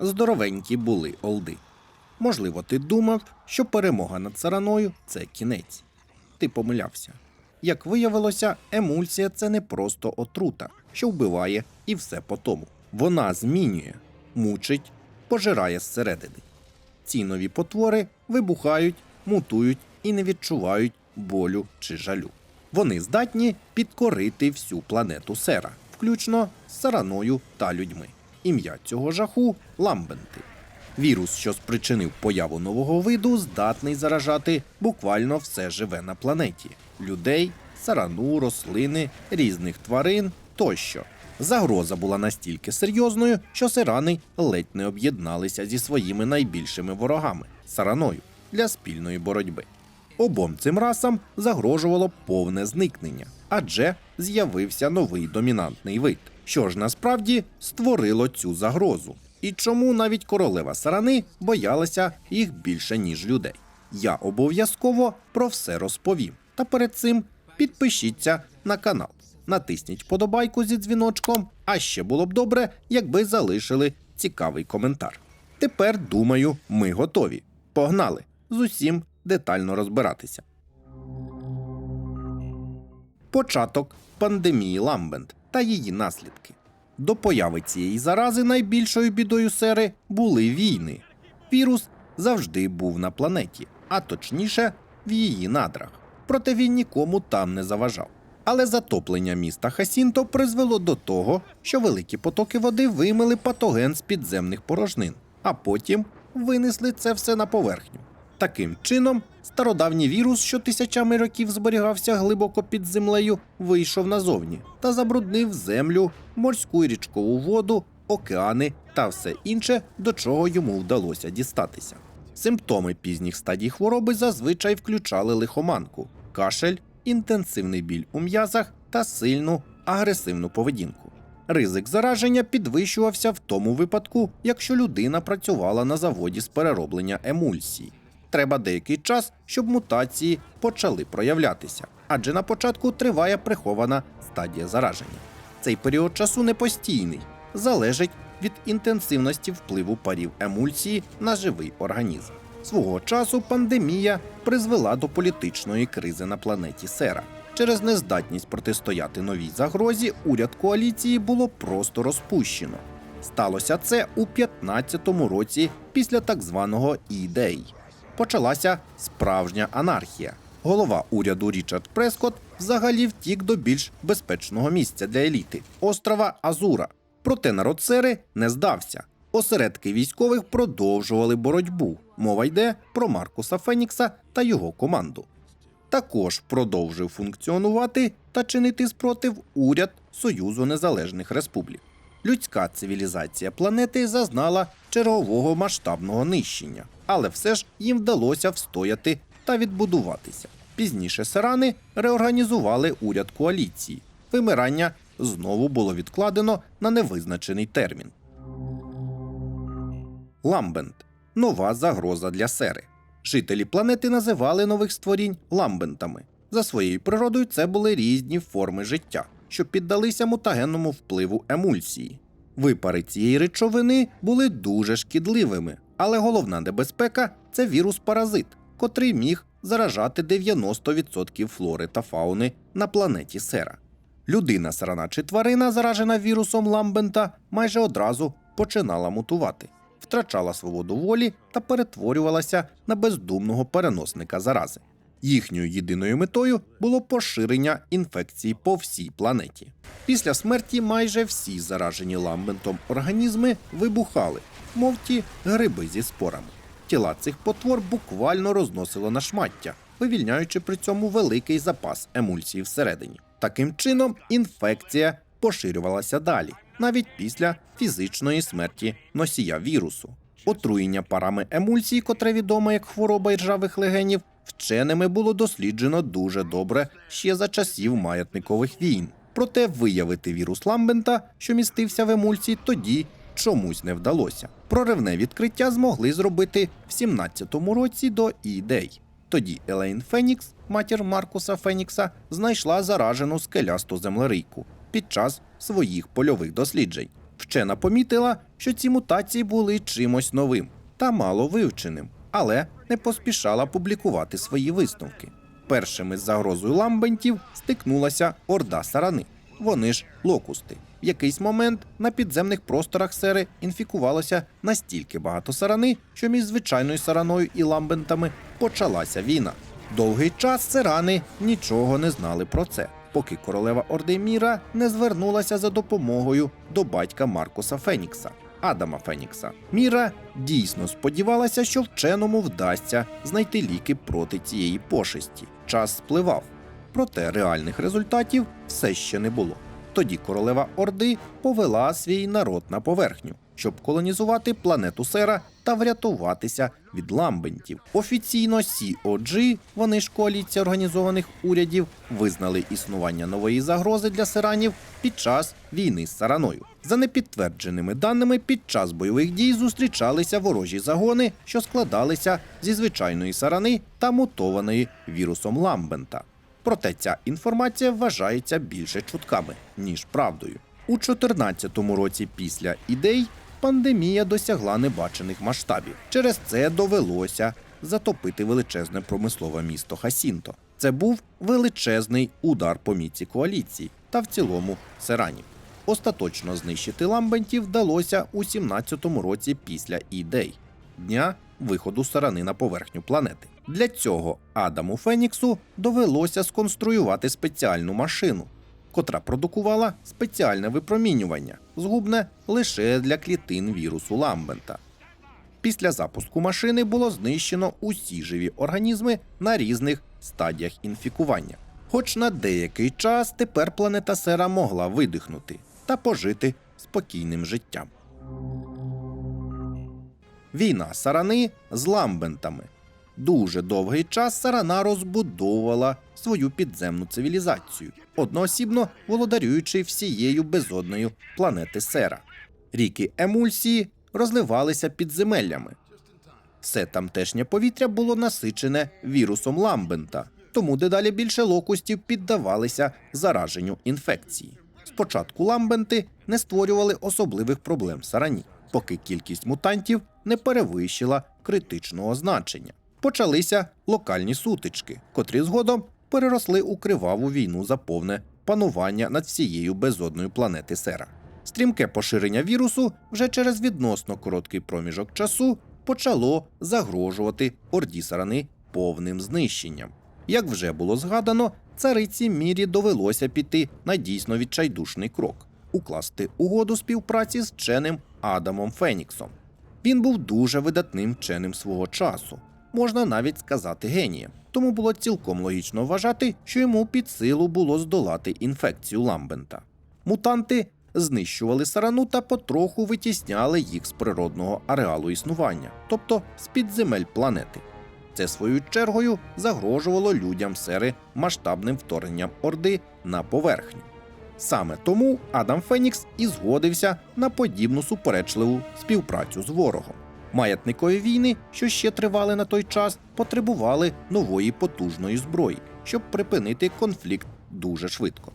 здоровенькі були олди. Можливо, ти думав, що перемога над сараною це кінець. Ти помилявся. Як виявилося, емульсія це не просто отрута, що вбиває і все по тому. Вона змінює, мучить, пожирає зсередини. Ці нові потвори вибухають, мутують і не відчувають болю чи жалю. Вони здатні підкорити всю планету сера, включно з сараною та людьми. Ім'я цього жаху ламбенти. Вірус, що спричинив появу нового виду, здатний заражати буквально все живе на планеті: людей, сарану, рослини, різних тварин тощо. Загроза була настільки серйозною, що сирани ледь не об'єдналися зі своїми найбільшими ворогами сараною для спільної боротьби. Обом цим расам загрожувало повне зникнення, адже з'явився новий домінантний вид, що ж насправді створило цю загрозу. І чому навіть королева сарани боялася їх більше, ніж людей. Я обов'язково про все розповім. Та перед цим підпишіться на канал, натисніть подобайку зі дзвіночком, а ще було б добре, якби залишили цікавий коментар. Тепер, думаю, ми готові. Погнали з усім детально розбиратися. Початок пандемії Ламбент та її наслідки. До появи цієї зарази найбільшою бідою сери були війни. Вірус завжди був на планеті, а точніше в її надрах. Проте він нікому там не заважав. Але затоплення міста Хасінто призвело до того, що великі потоки води вимили патоген з підземних порожнин, а потім винесли це все на поверхню. Таким чином, стародавній вірус, що тисячами років зберігався глибоко під землею, вийшов назовні та забруднив землю, морську і річкову воду, океани та все інше, до чого йому вдалося дістатися. Симптоми пізніх стадій хвороби зазвичай включали лихоманку, кашель, інтенсивний біль у м'язах та сильну агресивну поведінку. Ризик зараження підвищувався в тому випадку, якщо людина працювала на заводі з перероблення емульсії. Треба деякий час, щоб мутації почали проявлятися, адже на початку триває прихована стадія зараження. Цей період часу не постійний, залежить від інтенсивності впливу парів емульсії на живий організм. Свого часу пандемія призвела до політичної кризи на планеті Сера. Через нездатність протистояти новій загрозі уряд коаліції було просто розпущено. Сталося це у 15-му році після так званого «І-Дей». Почалася справжня анархія. Голова уряду Річард Прескот взагалі втік до більш безпечного місця для еліти острова Азура. Проте народ Сери не здався. Осередки військових продовжували боротьбу. Мова йде про Маркуса Фенікса та його команду. Також продовжив функціонувати та чинити спротив уряд Союзу Незалежних Республік. Людська цивілізація планети зазнала чергового масштабного нищення, але все ж їм вдалося встояти та відбудуватися. Пізніше сирани реорганізували уряд коаліції. Вимирання знову було відкладено на невизначений термін. Ламбент нова загроза для сери. Жителі планети називали нових створінь ламбентами. За своєю природою це були різні форми життя, що піддалися мутагенному впливу емульсії. Випари цієї речовини були дуже шкідливими, але головна небезпека це вірус-паразит, котрий міг заражати 90% флори та фауни на планеті Сера. Людина, сарана чи тварина, заражена вірусом ламбента, майже одразу починала мутувати, втрачала свободу волі та перетворювалася на бездумного переносника зарази. Їхньою єдиною метою було поширення інфекції по всій планеті. Після смерті майже всі заражені ламбентом організми вибухали, мов ті гриби зі спорами. Тіла цих потвор буквально розносило на шмаття, вивільняючи при цьому великий запас емульсії всередині. Таким чином, інфекція поширювалася далі, навіть після фізичної смерті носія вірусу. Отруєння парами емульсії, котре відоме як хвороба іржавих легенів, вченими було досліджено дуже добре ще за часів маятникових війн. Проте виявити вірус ламбента, що містився в емульсії, тоді чомусь не вдалося. Проривне відкриття змогли зробити в 17-му році до ідей. Тоді Елейн Фенікс, матір Маркуса Фенікса, знайшла заражену скелясту землерийку під час своїх польових досліджень. Вчена помітила, що ці мутації були чимось новим та мало вивченим, але не поспішала публікувати свої висновки. Першими з загрозою ламбентів стикнулася орда сарани. Вони ж локусти. В якийсь момент на підземних просторах сери інфікувалося настільки багато сарани, що між звичайною сараною і ламбентами почалася війна. Довгий час сирани нічого не знали про це, поки королева Орди Міра не звернулася за допомогою до батька Маркуса Фенікса, Адама Фенікса. Міра дійсно сподівалася, що вченому вдасться знайти ліки проти цієї пошесті. Час спливав, проте реальних результатів все ще не було. Тоді королева Орди повела свій народ на поверхню, щоб колонізувати планету Сера та врятуватися від ламбентів. Офіційно COG, вони ж коаліція організованих урядів, визнали існування нової загрози для сиранів під час війни з сараною. За непідтвердженими даними, під час бойових дій зустрічалися ворожі загони, що складалися зі звичайної сарани та мутованої вірусом ламбента. Проте ця інформація вважається більше чутками, ніж правдою. У 2014 році після ідей пандемія досягла небачених масштабів. Через це довелося затопити величезне промислове місто Хасінто. Це був величезний удар по міці коаліції та в цілому Серанів. Остаточно знищити ламбентів вдалося у 17-му році після ідей дня виходу сарани на поверхню планети. Для цього Адаму Феніксу довелося сконструювати спеціальну машину, котра продукувала спеціальне випромінювання, згубне лише для клітин вірусу Ламбента. Після запуску машини було знищено усі живі організми на різних стадіях інфікування. Хоч на деякий час тепер планета Сера могла видихнути та пожити спокійним життям. Війна сарани з ламбентами. Дуже довгий час сарана розбудовувала свою підземну цивілізацію, одноосібно володарюючи всією безодною планети Сера. Ріки емульсії розливалися підземеллями. Все тамтешнє повітря було насичене вірусом ламбента, тому дедалі більше локустів піддавалися зараженню інфекції. Спочатку ламбенти не створювали особливих проблем сарані, поки кількість мутантів не перевищила критичного значення. Почалися локальні сутички, котрі згодом переросли у криваву війну за повне панування над всією безодною планети Сера. Стрімке поширення вірусу вже через відносно короткий проміжок часу почало загрожувати орді сарани повним знищенням. Як вже було згадано, цариці Мірі довелося піти на дійсно відчайдушний крок укласти угоду співпраці з вченим Адамом Феніксом. Він був дуже видатним вченим свого часу, можна навіть сказати генієм. Тому було цілком логічно вважати, що йому під силу було здолати інфекцію ламбента. Мутанти знищували сарану та потроху витісняли їх з природного ареалу існування, тобто з під земель планети. Це своєю чергою загрожувало людям сери масштабним вторгненням Орди на поверхню. Саме тому Адам Фенікс і згодився на подібну суперечливу співпрацю з ворогом. Маятникові війни, що ще тривали на той час, потребували нової потужної зброї, щоб припинити конфлікт дуже швидко.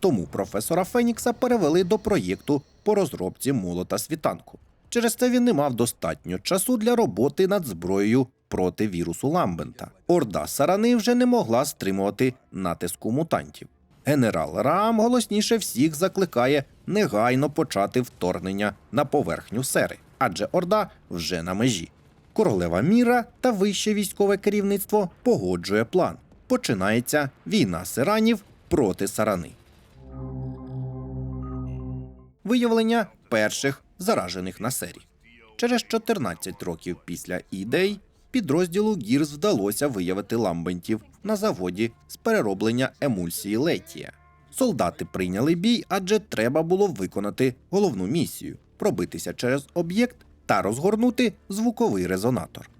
Тому професора Фенікса перевели до проєкту по розробці молота світанку. Через це він не мав достатньо часу для роботи над зброєю проти вірусу Ламбента. Орда Сарани вже не могла стримувати натиску мутантів. Генерал Раам голосніше всіх закликає негайно почати вторгнення на поверхню сери, адже Орда вже на межі. Королева Міра та вище військове керівництво погоджує план. Починається війна сиранів проти сарани. Виявлення перших заражених на сері. Через 14 років після ідей підрозділу Гірс вдалося виявити ламбентів на заводі з перероблення емульсії Летія. Солдати прийняли бій, адже треба було виконати головну місію пробитися через об'єкт та розгорнути звуковий резонатор.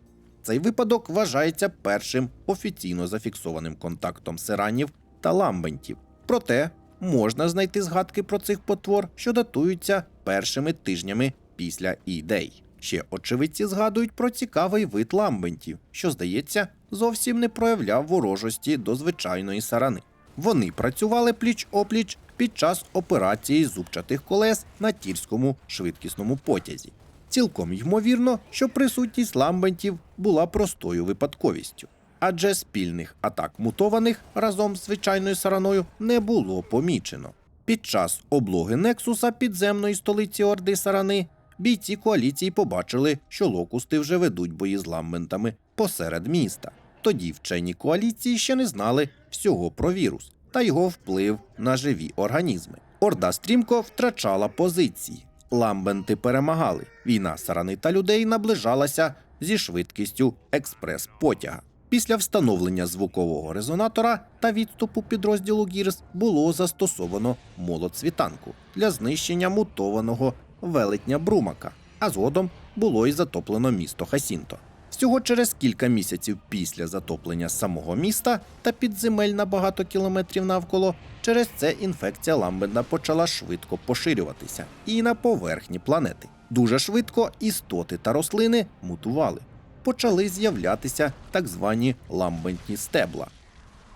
Цей випадок вважається першим офіційно зафіксованим контактом сиранів та ламбентів. Проте можна знайти згадки про цих потвор, що датуються першими тижнями після ідей. Ще очевидці згадують про цікавий вид ламбентів, що, здається, зовсім не проявляв ворожості до звичайної сарани. Вони працювали пліч опліч під час операції зубчатих колес на тірському швидкісному потязі. Цілком ймовірно, що присутність ламбентів була простою випадковістю, адже спільних атак мутованих разом з звичайною сараною не було помічено. Під час облоги Нексуса підземної столиці Орди Сарани бійці коаліції побачили, що локусти вже ведуть бої з ламбентами посеред міста. Тоді вчені коаліції ще не знали всього про вірус та його вплив на живі організми. Орда стрімко втрачала позиції. Ламбенти перемагали. Війна сарани та людей наближалася зі швидкістю експрес-потяга. Після встановлення звукового резонатора та відступу підрозділу Гірс було застосовано молот світанку для знищення мутованого велетня Брумака, а згодом було й затоплено місто Хасінто. Всього через кілька місяців після затоплення самого міста та підземель на багато кілометрів навколо, через це інфекція Ламбенда почала швидко поширюватися і на поверхні планети. Дуже швидко істоти та рослини мутували. Почали з'являтися так звані ламбентні стебла.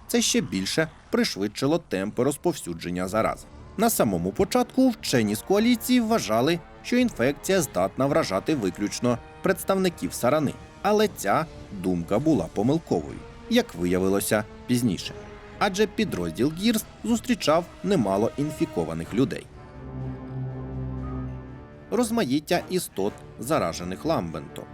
Це ще більше пришвидшило темпи розповсюдження зарази. На самому початку вчені з коаліції вважали, що інфекція здатна вражати виключно представників сарани, але ця думка була помилковою, як виявилося пізніше. Адже підрозділ Гірс зустрічав немало інфікованих людей. Розмаїття істот, заражених ламбентом.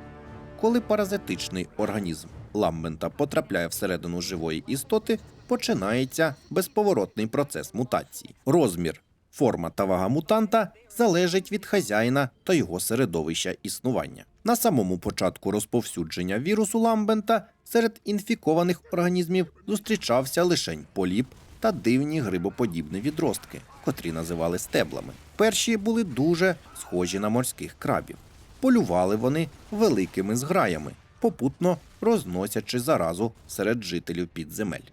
Коли паразитичний організм ламбента потрапляє всередину живої істоти, починається безповоротний процес мутації. Розмір, форма та вага мутанта залежить від хазяїна та його середовища існування. На самому початку розповсюдження вірусу ламбента серед інфікованих організмів зустрічався лишень поліп та дивні грибоподібні відростки, котрі називали стеблами. Перші були дуже схожі на морських крабів. Полювали вони великими зграями, попутно розносячи заразу серед жителів підземель.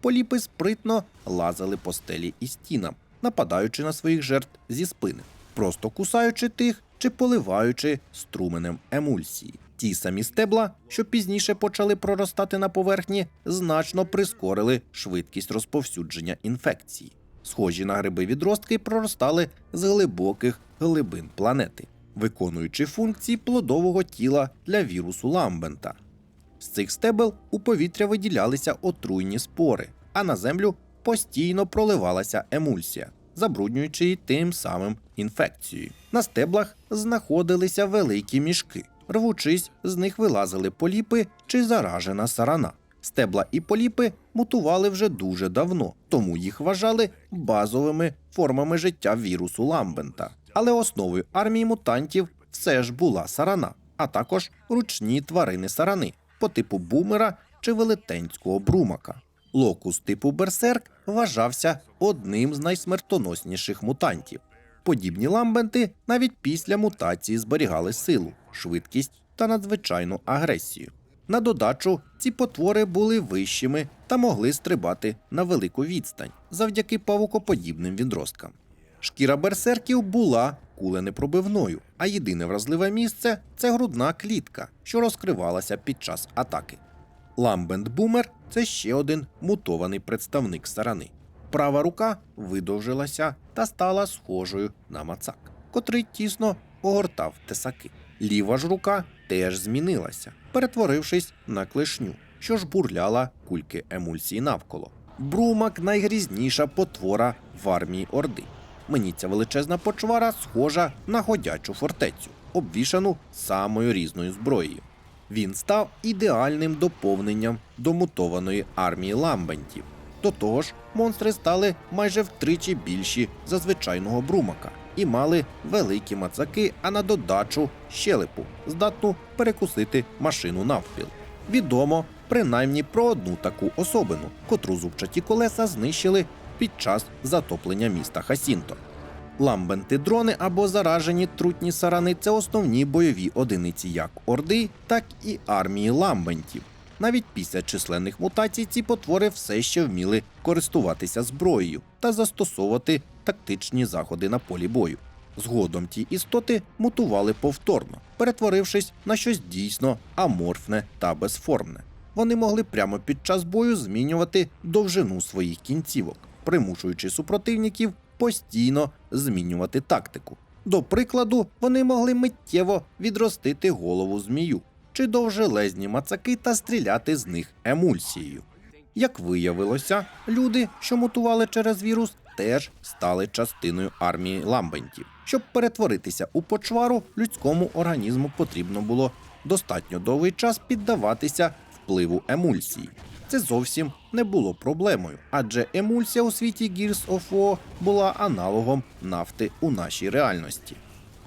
Поліпи спритно лазили по стелі і стінам, нападаючи на своїх жертв зі спини, просто кусаючи тих чи поливаючи струменем емульсії. Ті самі стебла, що пізніше почали проростати на поверхні, значно прискорили швидкість розповсюдження інфекції. Схожі на гриби відростки проростали з глибоких глибин планети, виконуючи функції плодового тіла для вірусу ламбента. З цих стебел у повітря виділялися отруйні спори, а на землю постійно проливалася емульсія, забруднюючи її тим самим інфекцією. На стеблах знаходилися великі мішки. Рвучись, з них вилазили поліпи чи заражена сарана. Стебла і поліпи мутували вже дуже давно, тому їх вважали базовими формами життя вірусу ламбента. Але основою армії мутантів все ж була сарана, а також ручні тварини сарани по типу бумера чи велетенського брумака. Локус типу берсерк вважався одним з найсмертоносніших мутантів. Подібні ламбенти навіть після мутації зберігали силу, швидкість та надзвичайну агресію. На додачу, ці потвори були вищими та могли стрибати на велику відстань завдяки павукоподібним відросткам. Шкіра берсерків була куленепробивною, а єдине вразливе місце це грудна клітка, що розкривалася під час атаки. Ламбент Бумер це ще один мутований представник сарани. Права рука видовжилася та стала схожою на мацак, котрий тісно огортав тесаки. Ліва ж рука теж змінилася, перетворившись на клешню, що ж бурляла кульки емульсії навколо. Брумак найгрізніша потвора в армії Орди. Мені ця величезна почвара схожа на ходячу фортецю, обвішану самою різною зброєю. Він став ідеальним доповненням до мутованої армії ламбентів. До того ж, монстри стали майже втричі більші за звичайного брумака і мали великі мацаки, а на додачу щелепу, здатну перекусити машину навпіл. Відомо принаймні про одну таку особину, котру зубчаті колеса знищили під час затоплення міста Хасінто. Ламбенти дрони або заражені трутні сарани це основні бойові одиниці як Орди, так і армії ламбентів. Навіть після численних мутацій ці потвори все ще вміли користуватися зброєю та застосовувати тактичні заходи на полі бою. Згодом ті істоти мутували повторно, перетворившись на щось дійсно аморфне та безформне. Вони могли прямо під час бою змінювати довжину своїх кінцівок, примушуючи супротивників постійно змінювати тактику. До прикладу, вони могли миттєво відростити голову змію чи довжелезні мацаки та стріляти з них емульсією. Як виявилося, люди, що мутували через вірус, теж стали частиною армії ламбентів. Щоб перетворитися у почвару, людському організму потрібно було достатньо довгий час піддаватися впливу емульсії. Це зовсім не було проблемою, адже емульсія у світі Gears of War була аналогом нафти у нашій реальності.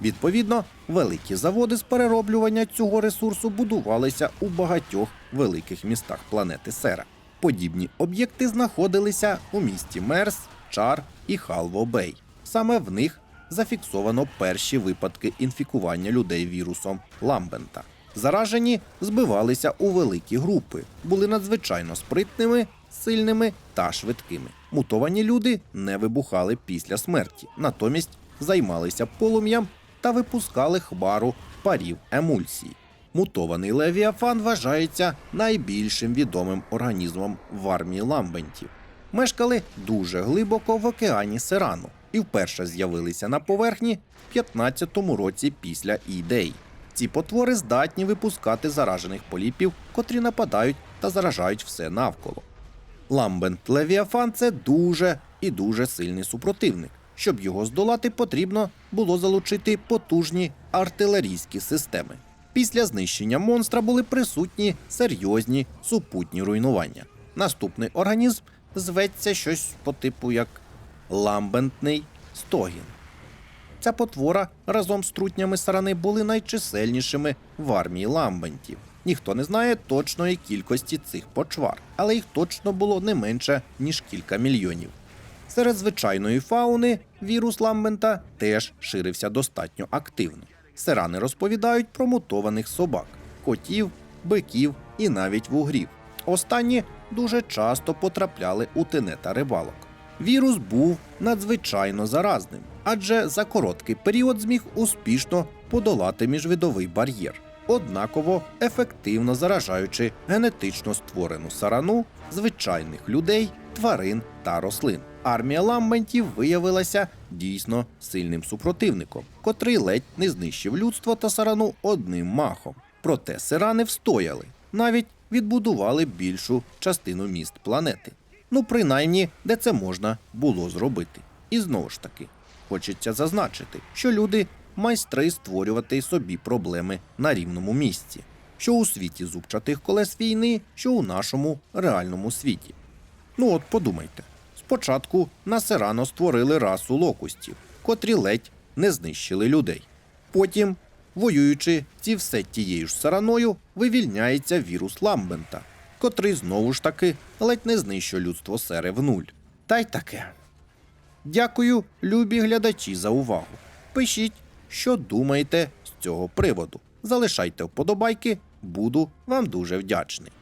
Відповідно, великі заводи з перероблювання цього ресурсу будувалися у багатьох великих містах планети Сера. Подібні об'єкти знаходилися у місті Мерс, Чар і Халво-Бей. Саме в них зафіксовано перші випадки інфікування людей вірусом Ламбента. Заражені збивалися у великі групи, були надзвичайно спритними, сильними та швидкими. Мутовані люди не вибухали після смерті, натомість займалися полум'ям та випускали хмару парів емульсії. Мутований левіафан вважається найбільшим відомим організмом в армії ламбентів. Мешкали дуже глибоко в океані Серану і вперше з'явилися на поверхні в 15-му році після ідей. Ці потвори здатні випускати заражених поліпів, котрі нападають та заражають все навколо. Ламбент Левіафан це дуже і дуже сильний супротивник. Щоб його здолати, потрібно було залучити потужні артилерійські системи. Після знищення монстра були присутні серйозні супутні руйнування. Наступний організм зветься щось по типу як ламбентний стогін. Ця потвора разом з трутнями сарани були найчисельнішими в армії ламбентів. Ніхто не знає точної кількості цих почвар, але їх точно було не менше ніж кілька мільйонів. Серед звичайної фауни вірус ламбента теж ширився достатньо активно. Сирани розповідають про мутованих собак, котів, биків і навіть вугрів. Останні дуже часто потрапляли у тенета рибалок. Вірус був надзвичайно заразним, адже за короткий період зміг успішно подолати міжвидовий бар'єр, однаково ефективно заражаючи генетично створену сарану звичайних людей, тварин та рослин. Армія ламбентів виявилася дійсно сильним супротивником, котрий ледь не знищив людство та сарану одним махом. Проте сирани встояли, навіть відбудували більшу частину міст планети. Ну, принаймні, де це можна було зробити. І знову ж таки, хочеться зазначити, що люди майстри створювати собі проблеми на рівному місці, що у світі зубчатих колес війни, що у нашому реальному світі. Ну от подумайте: спочатку на Серано створили расу локустів, котрі ледь не знищили людей. Потім, воюючи ці все тією ж сараною, вивільняється вірус Ламбента, котрий знову ж таки ледь не знищує людство сери в нуль. Та й таке. Дякую, любі глядачі, за увагу. Пишіть, що думаєте з цього приводу. Залишайте вподобайки, буду вам дуже вдячний.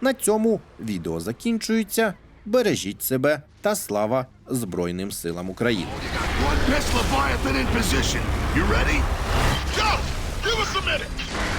На цьому відео закінчується. Бережіть себе та слава Збройним силам України. Go! Give us a!